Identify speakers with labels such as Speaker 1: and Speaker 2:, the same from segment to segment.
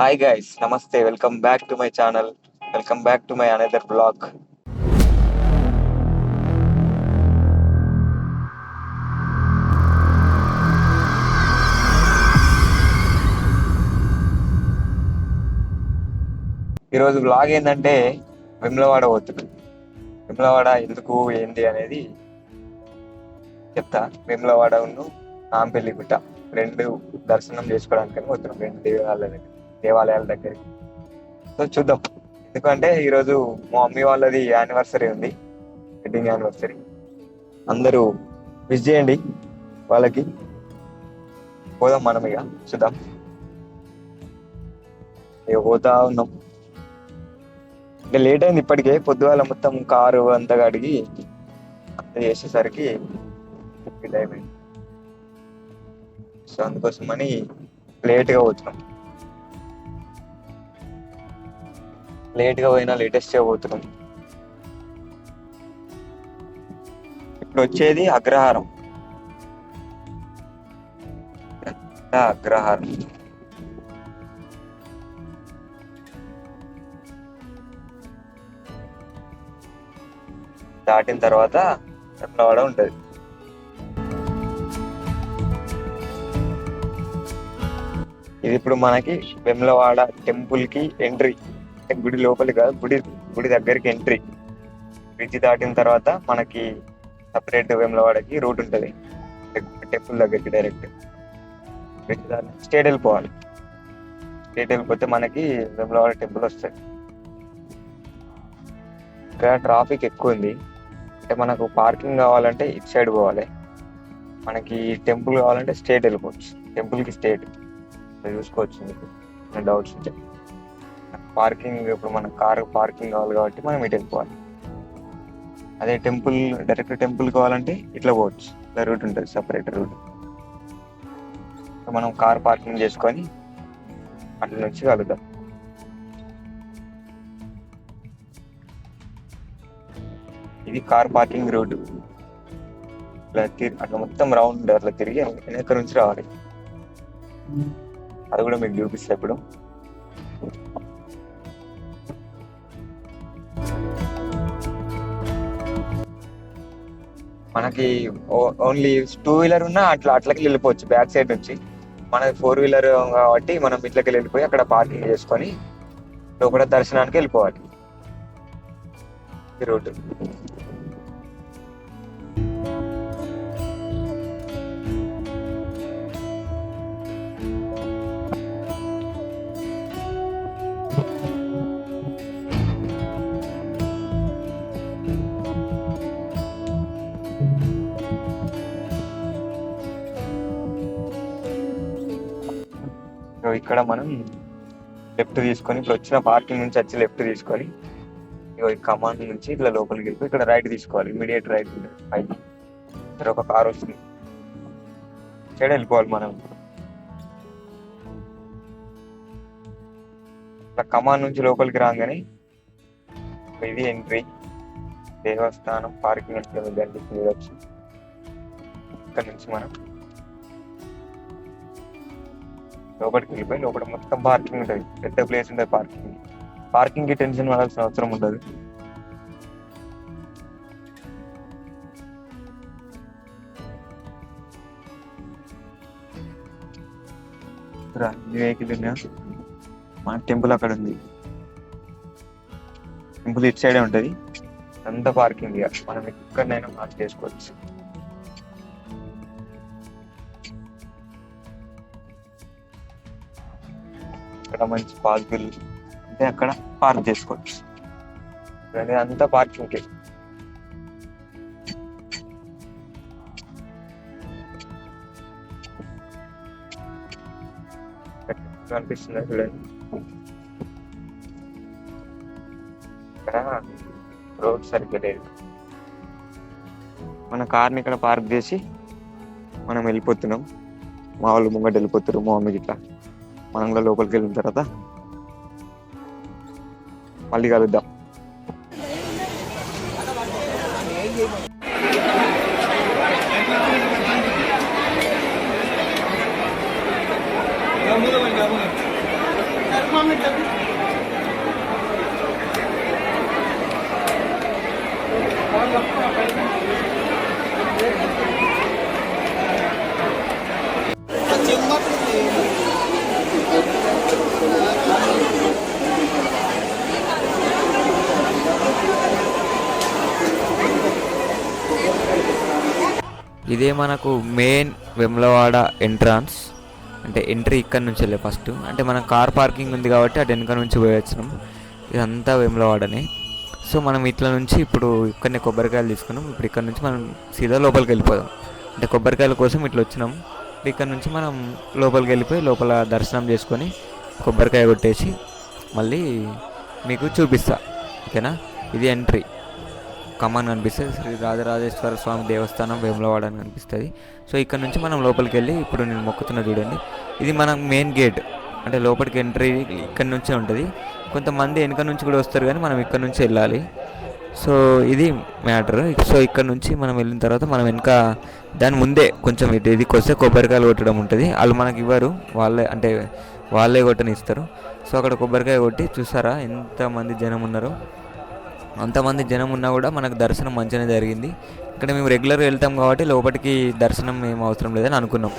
Speaker 1: Hi guys namaste welcome back to my channel welcome back to my another blog ఈరోజు blog ఏంటంటే విమ్లవాడ పోతున్నాం. విమ్లవాడ ఎందుకు ఏంటి అనేది చెప్తా. విమ్లవాడ ఉన్ను నాంపల్లి గుట్ట. రెండు దర్శనం చేసుకోవడానికి పోతున్నాం రెండు దేవాలయాల దేవాలయాల దగ్గరికి. సో చూద్దాం. ఎందుకంటే ఈరోజు మా మమ్మీ వాళ్ళది యానివర్సరీ ఉంది. వెడ్డింగ్ యానివర్సరీ అందరూ విష్ చేయండి వాళ్ళకి. పోదాం మనం ఇక. చూద్దాం. ఇక పోతా ఉన్నాం. ఇంకా లేట్ అయింది ఇప్పటికే. పొద్దుగాల మొత్తం కారు అంతా కడిగి అంత చేసేసరికి టైం అయింది సో అందుకోసమని లేట్గా పోతున్నాం. లేట్గా పోయినా లేటెస్ట్ పోతున్నాం. ఇప్పుడు వచ్చేది అగ్రహారం అగ్రహారం. దాటిన తర్వాత వెమ్లవాడ ఉంటది. ఇది ఇప్పుడు మనకి వెమ్లవాడ టెంపుల్కి గుడి లోపలి కాదు గుడి గుడి దగ్గరికి ఎంట్రీ బ్రిడ్జ్ దాటిన తర్వాత మనకి సపరేట్ వేములవాడకి రూట్ ఉంటుంది. టెంపుల్ దగ్గరికి డైరెక్ట్ బ్రిడ్జ్ దాటి స్టేట్ వెళ్ళిపోవాలి. స్టేట్ వెళ్ళిపోతే మనకి వేములవాడ టెంపుల్ వస్తుంది. ఇక్కడ ట్రాఫిక్ ఎక్కువ ఉంది. అంటే మనకు పార్కింగ్ కావాలంటే ఇటు సైడ్ పోవాలి. మనకి టెంపుల్ కావాలంటే స్టేట్ వెళ్ళిపోవచ్చు. టెంపుల్కి స్టేట్ చూసుకోవచ్చు మీకు. డౌట్స్ ఉంటే. పార్కింగ్ ఇప్పుడు మన కారు పార్కింగ్ కావాలి కాబట్టి మనం ఇటు వెళ్ళిపోవాలి. అదే టెంపుల్ డైరెక్ట్ టెంపుల్ కావాలంటే ఇట్లా పోవచ్చు. ఇట్లా రూట్ ఉంటుంది సపరేట్ రూట్. మనం కార్ పార్కింగ్ చేసుకొని అట్ల నుంచి కలుద్దాం. ఇది కార్ పార్కింగ్ రూట్. ఇట్లా తిరిగి అట్లా మొత్తం రౌండ్ అట్లా తిరిగి వెనక నుంచి రావాలి. అది కూడా మీకు చూపిస్తా ఇప్పుడు. మనకి ఓన్లీ టూ వీలర్ ఉన్నా అట్లా అట్లకి వెళ్ళిపోవచ్చు బ్యాక్ సైడ్ నుంచి. మనకి ఫోర్ వీలర్ కాబట్టి మనం ఇట్లకి వెళ్ళిపోయి అక్కడ పార్కింగ్ చేసుకొని లోపల దర్శనానికి వెళ్ళిపోవాలి. ఈ రోడ్డు. ఇక్కడ మనం లెఫ్ట్ తీసుకొని ఇప్పుడు వచ్చిన పార్కింగ్ నుంచి వచ్చి లెఫ్ట్ తీసుకొని ఇగో కమాండ్ నుంచి ఇట్లా లోపలికి వెళ్ళిపోయి ఇక్కడ రైట్ తీసుకోవాలి ఇమీడియట్ రైట్ పైకి ఇక్కడ ఒక కార్ వస్తుంది. సైడ్ వెళ్ళిపోవాలి మనం? ఇట్లా కమాండ్ నుంచి లోపలికి రాగానే ఇది ఎంట్రీ దేవస్థానం పార్కింగ్ అంటే కనిపిస్తుంది వచ్చి ఇక్కడ నుంచి మనం లోపలికి వెళ్ళిపోయి లోపల మొత్తం పార్కింగ్ ఉంటుంది. పెద్ద ప్లేస్ ఉంటుంది పార్కింగ్ పార్కింగ్కి టెన్షన్ పడాల్సిన అవసరం ఉండదు. రా, వెహికల్ ఉన్నా టెంపుల్ అక్కడ ఉంది. టెంపుల్ ఇటు సైడే ఉంటుంది. అంత పార్కింగ్ ఇక. మనం ఎక్కడనైనా పార్క్ చేసుకోవచ్చు. అక్కడ మంచి పార్కులు అంటే అక్కడ పార్క్ చేసుకోవచ్చు. ఇవన్నీ అంతా పార్కింగ్ కనిపిస్తుంది చూడండి. ఇక్కడ రోడ్ సరిగ్గా లేదు. మన కార్ని ఇక్కడ పార్క్ చేసి మనం వెళ్ళిపోతున్నాం. మా వాళ్ళు ముంగట వెళ్ళిపోతారు మా మమ్మీ ఇట్లా మనం కూడా లోపలికి వెళ్ళిన తర్వాత మళ్ళీ కలుద్దాం. ఇదే మనకు మెయిన్ వెమ్లవాడ ఎంట్రాన్స్ అంటే ఎంట్రీ ఇక్కడ నుంచి వెళ్ళే ఫస్ట్ అంటే మనం కార్ పార్కింగ్ ఉంది కాబట్టి అటు వెనుక నుంచి పోయొచ్చినాం ఇదంతా వెమ్లవాడనే. సో మనం ఇట్లా నుంచి ఇప్పుడు ఇక్కడనే కొబ్బరికాయలు తీసుకున్నాం. ఇప్పుడు ఇక్కడ నుంచి మనం సీదా లోపలికి వెళ్ళిపోదాం. అంటే కొబ్బరికాయల కోసం ఇట్లా వచ్చినాం. ఇక్కడ నుంచి మనం లోపలికి వెళ్ళిపోయి లోపల దర్శనం చేసుకొని కొబ్బరికాయ కొట్టేసి మళ్ళీ మీకు చూపిస్తా. ఓకేనా? ఇది ఎంట్రీ కమాన్ అనిపిస్తుంది. శ్రీ రాజరాజేశ్వర స్వామి దేవస్థానం వేములవాడ అని అనిపిస్తుంది. సో ఇక్కడ నుంచి మనం లోపలికి వెళ్ళి ఇప్పుడు నేను మొక్కుతున్న చూడండి. ఇది మన మెయిన్ గేట్. అంటే లోపలికి ఎంట్రీ ఇక్కడ నుంచే ఉంటుంది. కొంతమంది వెనక నుంచి కూడా వస్తారు కానీ మనం ఇక్కడ నుంచి వెళ్ళాలి. సో ఇది మ్యాటర్. సో ఇక్కడ నుంచి మనం వెళ్ళిన తర్వాత మనం వెనక దాని ముందే కొంచెం ఇటు ఇదికి వస్తే కొబ్బరికాయలు కొట్టడం ఉంటుంది. వాళ్ళు మనకి ఇవ్వరు. వాళ్ళే అంటే వాళ్ళే కొట్టని ఇస్తారు సో అక్కడ కొబ్బరికాయ కొట్టి చూసారా? ఎంతమంది జనం ఉన్నారో? అంతమంది జనం ఉన్నా కూడా మనకు దర్శనం మంచిగానే జరిగింది. ఇక్కడ మేము రెగ్యులర్గా వెళ్తాం కాబట్టి లోపలికి దర్శనం ఏం అవసరం లేదని అనుకున్నాం.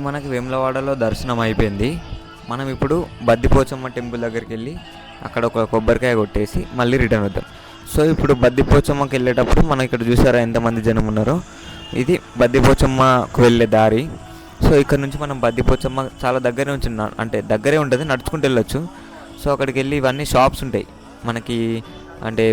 Speaker 1: ఇప్పుడు మనకి వేములవాడలో దర్శనం అయిపోయింది. మనం ఇప్పుడు బద్దిపోచమ్మ టెంపుల్ దగ్గరికి వెళ్ళి అక్కడ ఒక కొబ్బరికాయ కొట్టేసి మళ్ళీ రిటర్న్ వద్దాం. సో ఇప్పుడు బద్దిపోచమ్మకి వెళ్ళేటప్పుడు మనం ఇక్కడ చూసారా ఎంతమంది జనం ఉన్నారో? ఇది బద్దిపోచమ్మకు వెళ్ళే దారి. సో ఇక్కడ నుంచి మనం బద్దిపోచమ్మ చాలా దగ్గరే ఉంచి అంటే దగ్గరే ఉంటుంది నడుచుకుంటూ వెళ్ళొచ్చు. సో అక్కడికి వెళ్ళి ఇవన్నీ షాప్స్ ఉంటాయి. మనకి అంటే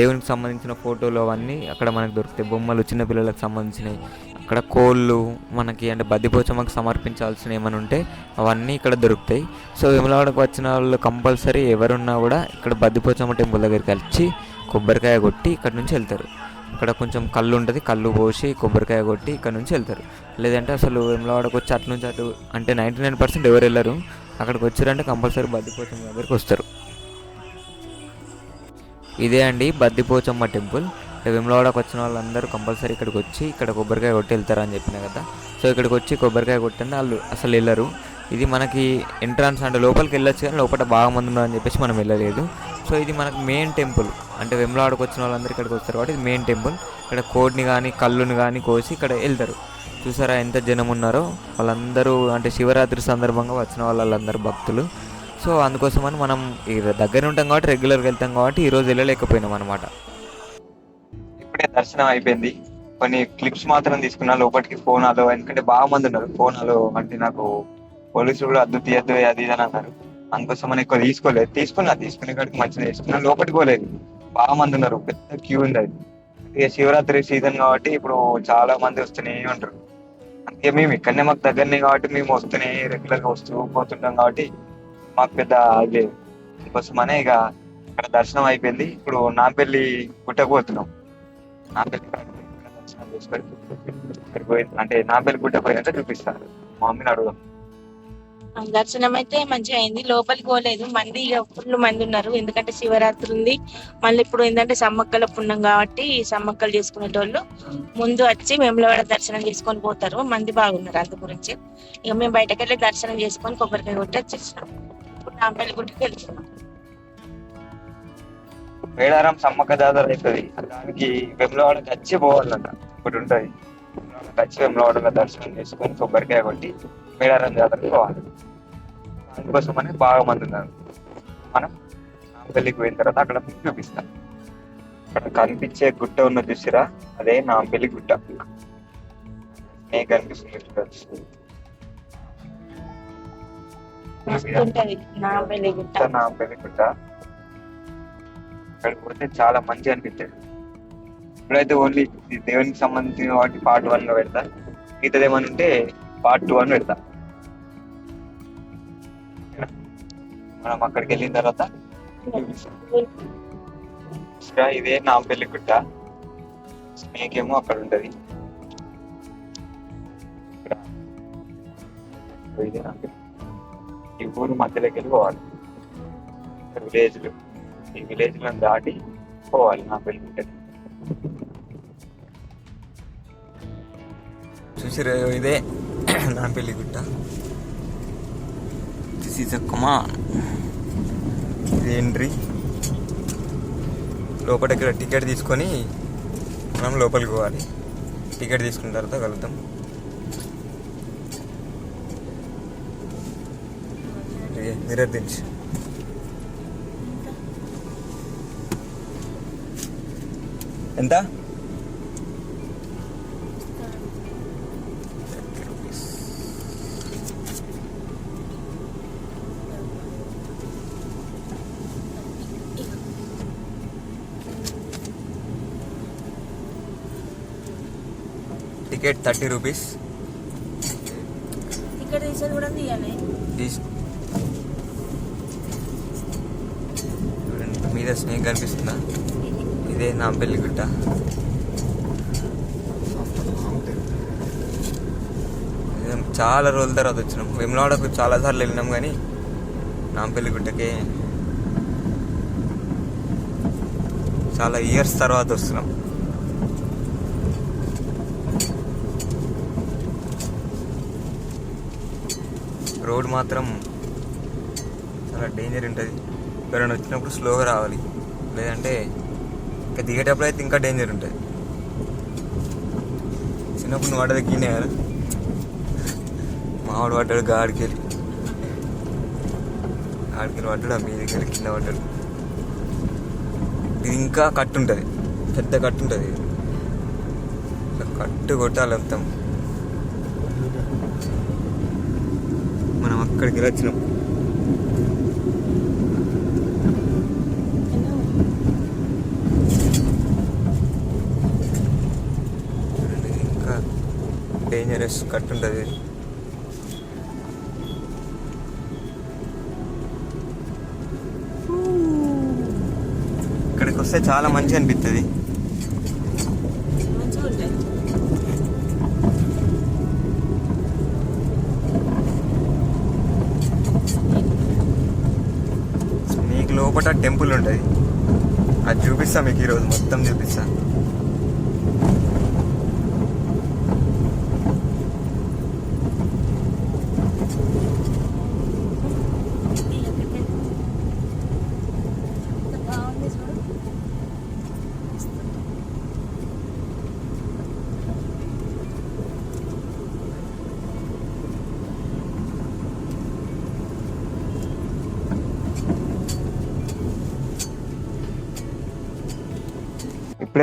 Speaker 1: దేవునికి సంబంధించిన ఫోటోలు అవన్నీ అక్కడ మనకు దొరుకుతాయి. బొమ్మలు చిన్నపిల్లలకు సంబంధించినవి. అక్కడ కోళ్ళు మనకి అంటే బద్దిపోచమ్మకి సమర్పించాల్సిన ఏమైనా ఉంటే అవన్నీ ఇక్కడ దొరుకుతాయి. సో విమలవాడకు వచ్చిన వాళ్ళు కంపల్సరీ ఎవరున్నా కూడా ఇక్కడ బద్దిపోచమ్మ టెంపుల్ దగ్గరికి వచ్చి కొబ్బరికాయ కొట్టి ఇక్కడ నుంచి వెళ్తారు. ఇక్కడ కొంచెం కళ్ళు ఉంటుంది కళ్ళు పోసి కొబ్బరికాయ కొట్టి ఇక్కడ నుంచి వెళ్తారు. లేదంటే అసలు విమలవాడకు వచ్చి అటు నుంచి అటు అంటే నైంటీ నైన్ పర్సెంట్ ఎవరు వెళ్ళరు. అక్కడికి వచ్చారంటే కంపల్సరీ బద్దిపోచమ్మ దగ్గరికి వస్తారు. ఇదే అండి బద్దిపోచమ్మ టెంపుల్. విమలవాడకు వచ్చిన వాళ్ళందరూ కంపల్సరీ ఇక్కడికి వచ్చి ఇక్కడ కొబ్బరికాయ కొట్టి వెళ్తారని చెప్పిన కదా. సో ఇక్కడికి వచ్చి కొబ్బరికాయ కొట్టండి వాళ్ళు అసలు వెళ్ళరు. ఇది మనకి ఎంట్రన్స్ అంటే లోపలికి వెళ్ళొచ్చు కానీ లోపల బాగా మంది ఉన్నారని చెప్పేసి మనం వెళ్ళలేదు. సో ఇది మనకు మెయిన్ టెంపుల్ అంటే విమలవాడకు వచ్చిన వాళ్ళందరూ ఇక్కడికి వస్తారు కాబట్టి ఇది మెయిన్ టెంపుల్ ఇక్కడ కోడిని కానీ కళ్ళుని కానీ కోసి ఇక్కడ వెళ్తారు. చూసారా ఎంత జనం ఉన్నారో? వాళ్ళందరూ అంటే శివరాత్రి సందర్భంగా వచ్చిన వాళ్ళందరూ భక్తులు. సో అందుకోసమని మనం దగ్గర ఉంటాం కాబట్టి రెగ్యులర్గా వెళ్తాం కాబట్టి ఈరోజు వెళ్ళలేకపోయినాం అనమాట దర్శనం అయిపోయింది. కొన్ని క్లిప్స్ మాత్రం తీసుకున్నా లోపలికి ఫోన్ అలో ఎందుకంటే బాగా మంది ఉన్నారు. ఫోన్ అలో అంటే నాకు పోలీసులు కూడా అద్దు తీయద్దు అది ఇది అని అన్నారు. అందుకోసం అని ఎక్కువ తీసుకోలేదు. తీసుకున్నా తీసుకునే కాడికి మంచిగా తీసుకున్నా లోపలికి పోలేదు. బాగా మంది ఉన్నారు. పెద్ద క్యూ ఉంది అది. ఇక శివరాత్రి సీజన్ కాబట్టి ఇప్పుడు చాలా మంది వస్తూనే ఉంటారు. అందుకే మేము ఇక్కడనే మాకు దగ్గరనే కాబట్టి మేము వస్తూనే రెగ్యులర్గా వస్తూ పోతుంటాం కాబట్టి మాకు పెద్ద అది లేదు. అందుకోసమనే ఇక ఇక్కడ దర్శనం అయిపోయింది. ఇప్పుడు నాంపల్లి గుట్టకు పోతున్నాం. నాంపల్లి దర్శనం చేసుకొని పోయి అంటే నాంపల్లి గుట్ట మా మమ్మీని అడుగుదాం.
Speaker 2: దర్శనం అయితే మంచిగా అయింది. లోపలికి పోలేదు. మంది ఇక ఫుల్ మంది ఉన్నారు. ఎందుకంటే శివరాత్రి ఉంది. మళ్ళీ ఇప్పుడు ఏంటంటే సమ్మక్కల పుణ్యం కాబట్టి సమ్మక్కలు చేసుకునేటోళ్ళు ముందు వచ్చి వేములవాడ దర్శనం చేసుకొని పోతారు. మంది బాగున్నారు అందు గురించి. ఇక మేము బయటకెళ్ళి దర్శనం చేసుకొని కొబ్బరికాయ కొట్టి వచ్చేసినాం. ఇప్పుడు నాంపల్లి గుడికి వెళ్తున్నాం.
Speaker 1: మేడారం సమ్మక్క జాతర అవుతుంది. దానికి వెమ్లవాడకి వచ్చి పోవాలంట. ఒకటి ఉంటుంది. వచ్చి వెమ్లవాడలో దర్శనం చేసుకొని కొబ్బరికాయ కొట్టి మేడారం జాతరకి పోవాలి. దానికోసమని బాగా మంది ఉన్నారు. మనం నాంపల్లికి పోయిన తర్వాత అక్కడ చూపిస్తాం. అక్కడ కనిపించే గుట్ట ఉన్న చూసిరా? అదే నాంపల్లి గుట్ట. మీకు కనిపిస్తుంది
Speaker 2: నాంపల్లి గుట్ట.
Speaker 1: గుట్ట నాంపల్లి గుట్ట. అక్కడికి పోతే చాలా మంచి అనిపించాడు ఇప్పుడైతే ఓన్లీ దేవునికి సంబంధించిన వాటి పార్ట్ వన్లో పెడతా. మిగతాది ఏమని ఉంటే పార్ట్ టూ అని పెడతా. మనం అక్కడికి వెళ్ళిన తర్వాత ఇదే ఇదే పెళ్ళి గుట్ట. స్నేక్ ఏమో అక్కడ ఉంటది. ఇదే ఈ ఊరు మధ్యలోకి వెళ్ళి పోవాలి. విలేజ్లు. ఈ విలేజ్లను దాటి పోవాలి నా గుట్టకి చూసిరు ఇదే నా పెళ్ళి గుట్ట. దిస్ ఈజ్ అ కమాన్ ఇది ఎంట్రీ లోపల ఇక్కడ టికెట్ తీసుకొని మనం లోపలికి పోవాలి. టికెట్ తీసుకున్న తర్వాత కలుద్దాం. మిర్రర్ దించి. ఎంత టికెట్ థర్టీ రూపీస్
Speaker 2: ఇక్కడ తీసేది కూడా తీయాలి.
Speaker 1: తీసి చూడండి, మీద స్నేక్ కనిపిస్తుందా? ఇదే నా పెళ్ళి గుట్ట. చాలా రోజుల తర్వాత వచ్చినాం. వెమ్లాడకు చాలా సార్లు వెళ్ళినాం కానీ నా గుట్టకే చాలా ఇయర్స్ తర్వాత వస్తున్నాం. రోడ్ మాత్రం చాలా డేంజర్ ఉంటుంది. ఎవరైనా వచ్చినప్పుడు స్లోగా రావాలి. లేదంటే ఇంకా దిగేటప్పుడు అయితే ఇంకా డేంజర్ ఉంటుంది. చిన్నప్పుడు నువ్వు వాడ దిగినే కదా? మావాడు పడ్డాడు గాడికి వెళ్ళి వెళ్ళి పడ్డాడు ఆ మీదకి కింద పడ్డాడు. ఇది ఇంకా కట్టు ఉంటుంది. పెద్ద కట్టు ఉంటుంది కట్టు కొట్టాలి మొత్తం. మనం అక్కడికి వెళ్ళి వచ్చినాం చూడండి, ఇది ఇంకా డేంజరస్ కట్ ఉంటుంది ఇక్కడికి వస్తే చాలా మంచిగా అనిపిస్తుంది మీకు లోపల టెంపుల్ ఉంటుంది. అది చూపిస్తా మీకు ఈరోజు మొత్తం
Speaker 2: చూపిస్తాను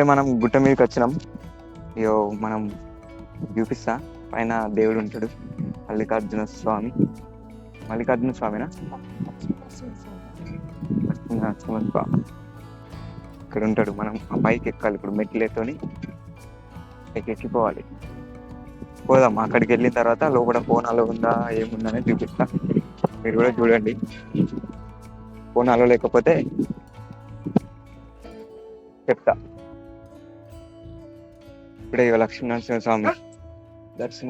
Speaker 1: ఇప్పుడే మనం గుట్ట మీదకి వచ్చినాం. ఇయో మనం చూపిస్తా. పైన దేవుడు ఉంటాడు. మల్లికార్జున స్వామి. మల్లికార్జున స్వామినా? నరసింహ స్వామి ఇక్కడ ఉంటాడు. మనం ఆ పైకి ఎక్కాలి. ఇప్పుడు మెట్లతోని పైకి ఎక్కిపోవాలి. పోదాం. అక్కడికి వెళ్ళిన తర్వాత లోపల ఫోనాలో ఉందా ఏముందని చూపిస్తా. మీరు కూడా చూడండి. ఫోనాలో లేకపోతే చెప్తా. Today you will have That's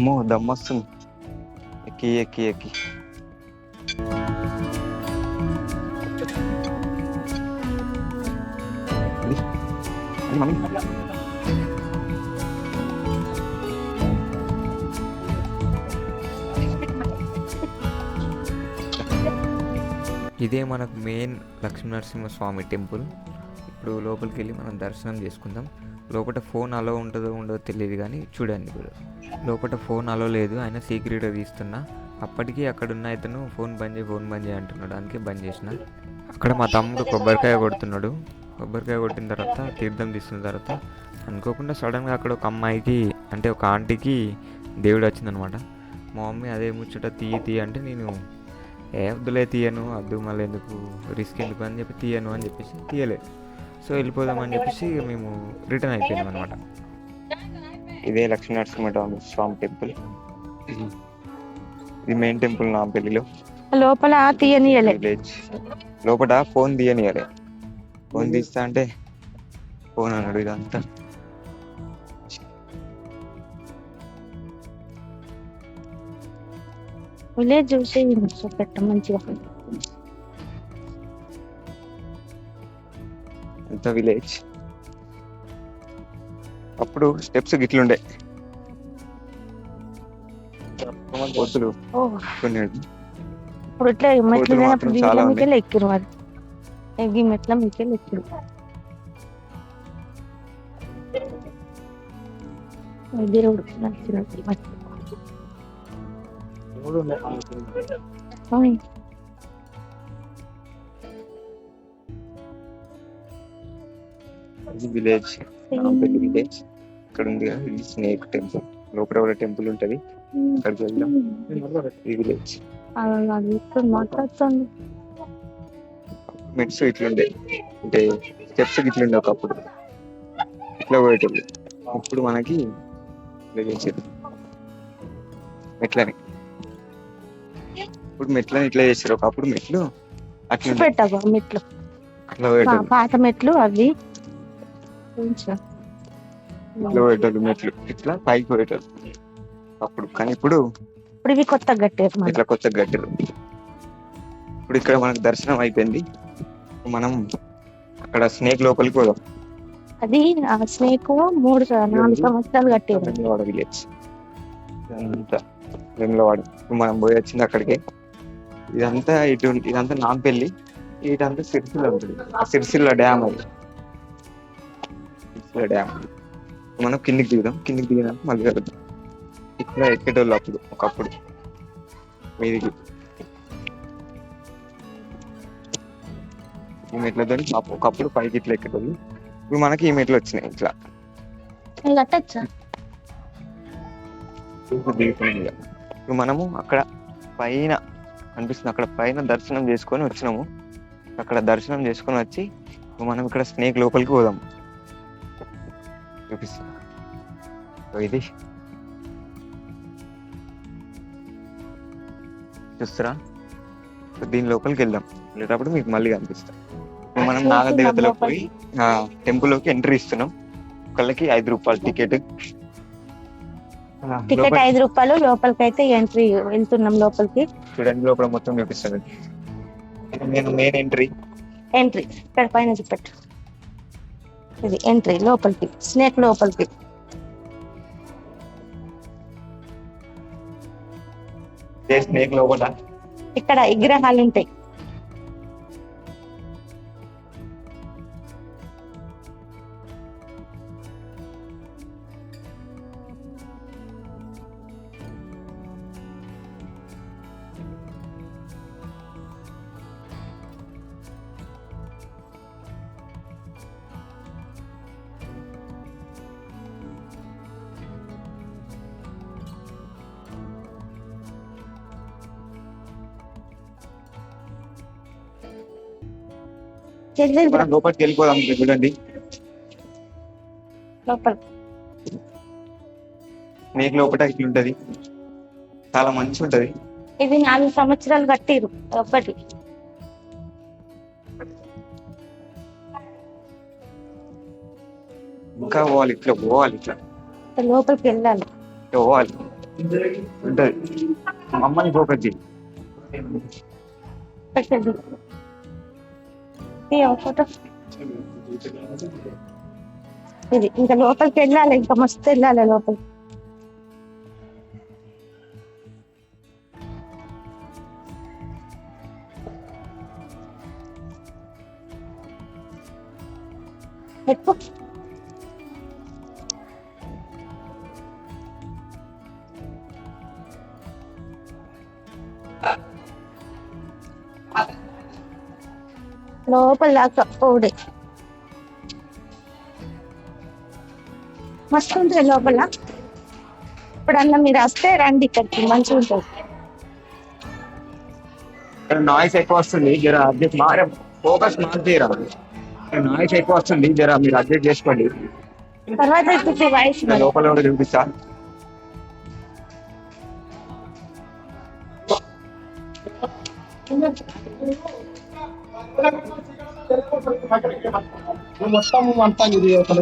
Speaker 1: అమ్మో దమ్మొస్తుంది ఎక్కి ఎక్కి ఎక్కి.
Speaker 3: ఇదే మనకు మెయిన్ లక్ష్మీనరసింహస్వామి టెంపుల్. ఇప్పుడు లోపలికి వెళ్ళి మనం దర్శనం చేసుకుందాం. లోపల ఫోన్ అలా ఉంటుందో ఉండదో తెలియదు కానీ చూడండి కూడా లోపల ఫోన్ అలో లేదు ఆయన సీక్రెట్గా తీస్తున్నా. అప్పటికీ అక్కడున్న ఇతను ఫోన్ బంద్ చేయి ఫోన్ బంద్ చేయి అంటున్నాడు. అందుకే బంద్ చేసిన. అక్కడ మా తమ్ముడు కొబ్బరికాయ కొడుతున్నాడు. కొబ్బరికాయ కొట్టిన తర్వాత తీర్థం తీసుకున్న తర్వాత అనుకోకుండా సడన్గా అక్కడ ఒక అమ్మాయికి అంటే ఒక ఆంటీకి దేవుడు వచ్చిందనమాట. మా మమ్మీ అదే ముచ్చట తీయ తీయ అంటే నేను ఏ వద్దులే తీయను వద్దు మళ్ళీ ఎందుకు రిస్క్ ఎందుకు? అని చెప్పి తీయను అని చెప్పేసి తీయలేదు సో వెళ్ళిపోదామని చెప్పేసి మేము రిటర్న్ అయిపోయినాం అనమాట.
Speaker 1: ఇదే లక్ష్మీనరసింహ స్వామి టెంపుల్. ఇది మెయిన్ టెంపుల్ నా పెళ్ళిలో
Speaker 2: లోపల తీయనియలే.
Speaker 1: విలేజ్ లోపల ఫోన్ తీయనియాలి. ఫోన్ తీస్తా అంటే ఫోన్ అన్నాడు ఇదంతా.
Speaker 2: విలేజ్ చూసి పెట్ట మంచిగా.
Speaker 1: అంత విలేజ్ అప్పుడు స్టెప్స్ గిట్లుండే. కోతులు.
Speaker 2: ఓ.
Speaker 1: కొన్ని
Speaker 2: ఇప్పుడు ఇట్లా మెట్లు
Speaker 1: కోతులు మాత్రం
Speaker 2: లేనప్పుడు
Speaker 1: చాలా
Speaker 2: దిగిన
Speaker 1: ఉన్నాయి.
Speaker 2: మీకెళ్ళి ఎక్కిరు మరి ఎగ్గి మెట్ల మీకెళ్ళి ఎక్కిరు దేవుడు నచ్చినట్టు మరి. అవును.
Speaker 1: ఇది విలేజ్ విలేజ్ ఇక్కడ ఉంది కదా స్నేక్ టెంపుల్. లోపల కూడా టెంపుల్ ఉంటది. అక్కడికి వెళ్దాం. విలేజ్. మెట్స్ ఇట్లుండే. అంటే స్టెప్స్ ఇట్లుండే ఒకప్పుడు. ఇట్లా పోయేటోళ్ళు. ఇప్పుడు మనకి చేసారు మెట్లని. ఇప్పుడు మెట్లని ఇట్లా చేసారు ఒకప్పుడు మెట్లు అట్లా
Speaker 2: పెట్టబా మెట్లు?
Speaker 1: అట్లా
Speaker 2: పాత మెట్లు అవి. కొంచెం
Speaker 1: ఇట్లా పోయేటోళ్ళు మెట్లు. ఇట్లా పైకి పోయేటోళ్ళు అప్పుడు కానీ ఇప్పుడు
Speaker 2: ఇప్పుడు ఇవి కొత్త మళ్ళీ
Speaker 1: ఇట్లా కొత్త గడ్డలు ఇప్పుడు ఇక్కడ మనకు దర్శనం అయిపోయింది. మనం అక్కడ స్నేక్ లోపలికి పోదాం.
Speaker 2: అది ఆ స్నేక్ మూడు నాలుగు సంవత్సరాలు కట్టారు.
Speaker 1: వెమ్లవాడ విలేజ్. ఇదంతా వెమ్లవాడ మనం పోయి వచ్చింది అక్కడికి. ఇదంతా ఇటు ఇదంతా నాంపల్లి. ఇదంతా సిరిసిల్ల ఉంటుంది. సిరిసిల్ల డ్యామ్ అది. సిరిసిల్ల డ్యామ్. మనం కిందికి దిగుదాం కిందికి దిగినాక మళ్ళీ వెళ్దాం. ఇట్లా ఎక్కేటోళ్ళు అప్పుడు ఒకప్పుడు. మీదికి. ఈ మెట్లతో ఒకప్పుడు పైకి ఇట్లా ఎక్కేటోళ్ళు. ఇప్పుడు మనకి ఈ మెట్లు వచ్చినాయి ఇట్లా. ఇప్పుడు మనము అక్కడ పైన కనిపిస్తుంది అక్కడ పైన దర్శనం చేసుకొని వచ్చినాము. అక్కడ దర్శనం చేసుకొని వచ్చి మనం ఇక్కడ స్నేక్ లోపలికి పోదాం. చూపిస్తా సో ఇది. చూస్తారా? సో దీని లోపలికి వెళ్దాం. వెళ్ళేటప్పుడు మీకు మళ్ళీ కనిపిస్తా. మనం నాగదేవతలో. పోయి టెంపుల్లోకి ఎంట్రీ ఇస్తున్నాం. ఒకళ్ళకి ఐదు రూపాయలు టికెట్.
Speaker 2: టికెట్ ఐదు రూపాయలు లోపలికి అయితే ఎంట్రీ వెళ్తున్నాం లోపలికి.
Speaker 1: చూడండి లోపల మొత్తం చూపిస్తాను ఇది నేను మెయిన్ ఎంట్రీ
Speaker 2: ఎంట్రీ ఇక్కడ పైన చూపెట్టు. ఇది ఎంట్రీ లోపలికి స్నేక్ లోపలికి.
Speaker 1: స్నేక్ లోపల?
Speaker 2: ఇక్కడ విగ్రహాలు ఉంటాయి
Speaker 1: మనం లోపలికి వెళ్ళిపోదాం చూడండి.
Speaker 2: లోపల.
Speaker 1: స్నేక్ లోపల ఇట్లా ఉంటది. చాలా మంచి ఉంటది.
Speaker 2: ఇది నాలుగు సంవత్సరాలు కట్టిరు ఒకటి
Speaker 1: ఇంకా పోవాలి ఇట్లా పోవాలి ఇట్లా.
Speaker 2: లోపలికి వెళ్ళాలి.
Speaker 1: పోవాలి. ఉంటది. మమ్మల్ని పోకద్ది
Speaker 2: పెట్టండి. ఈ ఫోటో ఇది ఇంకా లోపలికి వెళ్ళాలి ఇంకా మస్తు వెళ్ళాలి లోపలికి ఎక్కువ లోపల దాకా పోడే మస్తు ఉంటుంది లోపల ఇప్పుడన్నా మీరు వస్తే రండి ఇక్కడికి మంచిగా ఉంటుంది.
Speaker 1: నాయిస్ ఎక్కువ వస్తుంది జర అడ్జస్ట్ మారే ఫోకస్ మార్చేయరా నాయిస్ ఎక్కువ వస్తుంది జర మీరు అడ్జస్ట్ చేసుకోండి.
Speaker 2: తర్వాత వాయిస్
Speaker 1: లోపల కూడా చూపిస్తా.
Speaker 4: మొత్తం అంతా ఇది ఒక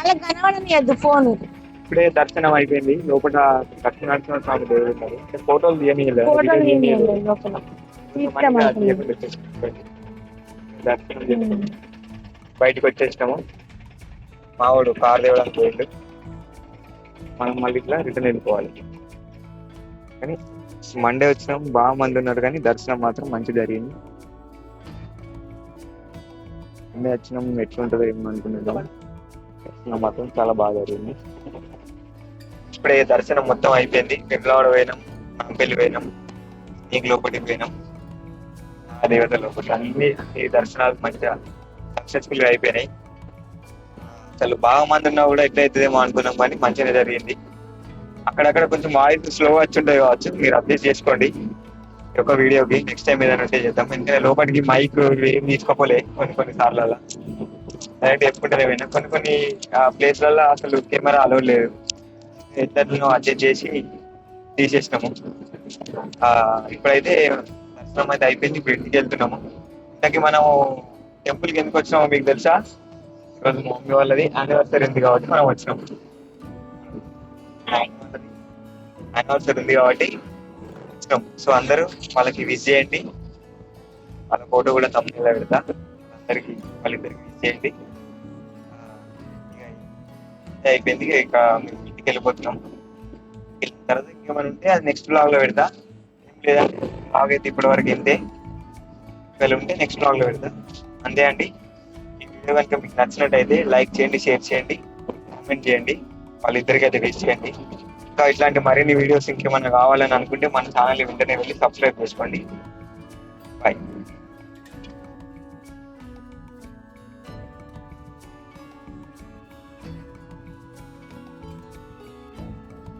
Speaker 2: అలా కనబడనియద్దు ఫోన్.
Speaker 1: ఇప్పుడే దర్శనం అయిపోయింది. లోపల దక్షిణార్థ స్వామి దేవుడు ఉన్నారు ఫోటోలు తీయనీయలేదు. దర్శనం చేసుకొని బయటకు వచ్చేసినాము. మావాడు కార్ తేవడానికి పోయిండు. మనం మళ్ళీ ఇట్లా రిటర్న్ వెళ్ళిపోవాలి. కానీ మండే వచ్చినాం బాగా మంది ఉన్నారు కానీ దర్శనం మాత్రం మంచి జరిగింది. మండే వచ్చినాం ఎట్లుంటుందో ఏమనుకున్నాం దర్శనం మాత్రం చాలా బాగా జరిగింది. ఇప్పుడే దర్శనం మొత్తం అయిపోయింది. వెమ్లవాడ పోయినాం నాంపల్లి పోయినాం నీకు లోపలికి పోయినాం. ఆ దేవత లోపల అన్ని ఈ దర్శనాలు మంచిగా సక్సెస్ఫుల్గా అయిపోయినాయి. అసలు బాగా మంది ఉన్నా కూడా ఎట్లా అవుతుందేమో అనుకున్నాం కానీ మంచిగా జరిగింది. అక్కడక్కడ కొంచెం వాయిస్ స్లో వచ్చి ఉంటాయి కావచ్చు మీరు అప్డేట్ చేసుకోండి. ఈ యొక్క వీడియోకి నెక్స్ట్ టైం ఏదైనా ఉంటే చేద్దాం. ఎందుకంటే లోపలికి మైక్ ఏం తీసుకోపోలే కొన్ని కొన్ని సార్లు డైరెక్ట్ చెప్పుకుంటూనే పోయినా కొన్ని కొన్ని ప్లేస్లలో అసలు కెమెరా అలో లేదు. ఇద్దరు అడ్జస్ట్ చేసి తీసేసినాము. ఇప్పుడైతే దర్శనం అయితే అయిపోయింది. ఇప్పుడు ఇంటికి వెళ్తున్నాము. ఇంతకీ మనం టెంపుల్కి ఎందుకు వచ్చినామో మీకు తెలుసా? ఈరోజు మా మమ్మీ వాళ్ళది యానివర్సరీ ఉంది కాబట్టి మనం వచ్చినాం. యానివర్సరీ ఉంది కాబట్టి వచ్చినాం. సో అందరూ వాళ్ళకి విజ్ చేయండి. వాళ్ళ ఫోటో కూడా తమ్ముళ్ళ పెడతా. అందరికి వాళ్ళిద్దరికి విజ్ చేయండి. అయిపోయింది. ఇక మేము ఇంటికి వెళ్ళిపోతున్నాం. వెళ్ళిన తర్వాత ఇంకేమైనా ఉంటే అది నెక్స్ట్ బ్లాగ్లో పెడతా. ఏం లేదంటే బ్లాగ్ అయితే ఇప్పటి వరకు ఇంతే ఒకవేళ ఉంటే నెక్స్ట్ బ్లాగ్లో పెడతా. అంతే అండి. వీడియో కనుక మీకు నచ్చినట్టయితే లైక్ చేయండి షేర్ చేయండి కామెంట్ చేయండి వాళ్ళిద్దరికి అయితే విష్ చేయండి. ఇంకా ఇట్లాంటి మరిన్ని వీడియోస్ ఇంకేమైనా కావాలని అనుకుంటే మన ఛానల్ వెంటనే వెళ్ళి సబ్స్క్రైబ్ చేసుకోండి. బాయ్